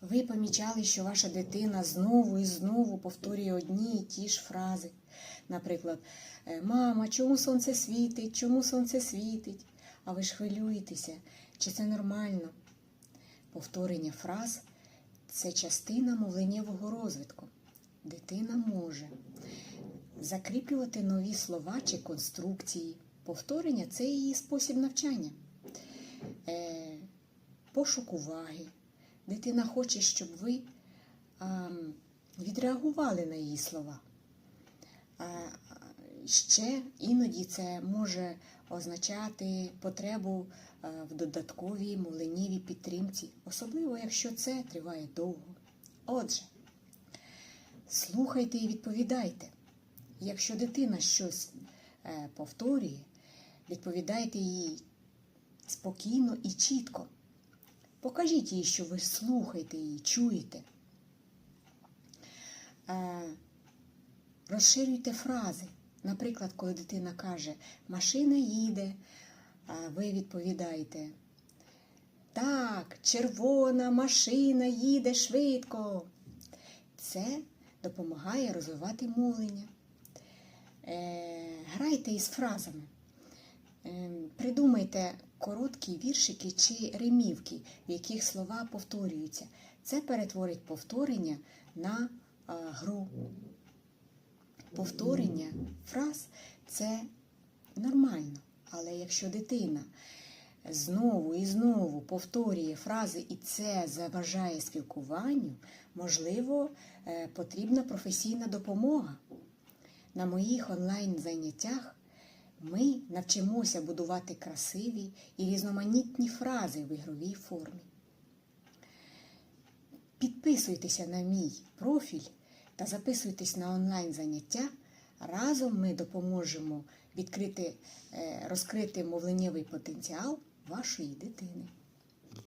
Ви помічали, що ваша дитина знову і знову повторює одні і ті ж фрази. Наприклад, «Е, Мама, чому сонце світить? Чому сонце світить? А ви ж хвилюєтеся, чи це нормально? Повторення фраз це частина мовленнєвого розвитку. Дитина може закріплювати нові слова чи конструкції. Повторення це її спосіб навчання. Е, пошук уваги. Дитина хоче, щоб ви відреагували на її слова. Ще іноді це може означати потребу в додатковій мовленнєвій підтримці, особливо якщо це триває довго. Отже, слухайте і відповідайте. Якщо дитина щось е, повторює, відповідайте їй спокійно і чітко. Покажіть їй, що ви слухаєте її, чуєте. Е, розширюйте фрази. Наприклад, коли дитина каже машина їде, ви відповідаєте. Так, червона машина їде швидко. Це допомагає розвивати мовлення. Е, грайте із фразами. Е, Придумайте короткі віршики чи римівки, в яких слова повторюються. Це перетворить повторення на а, гру. Повторення фраз це нормально. Але якщо дитина знову і знову повторює фрази, і це заважає спілкуванню, можливо, е, потрібна професійна допомога. На моїх онлайн-заняттях ми навчимося будувати красиві і різноманітні фрази в ігровій формі. Підписуйтеся на мій профіль та записуйтесь на онлайн-заняття. Разом ми допоможемо відкрити, е, розкрити мовленнєвий потенціал вашої дитини.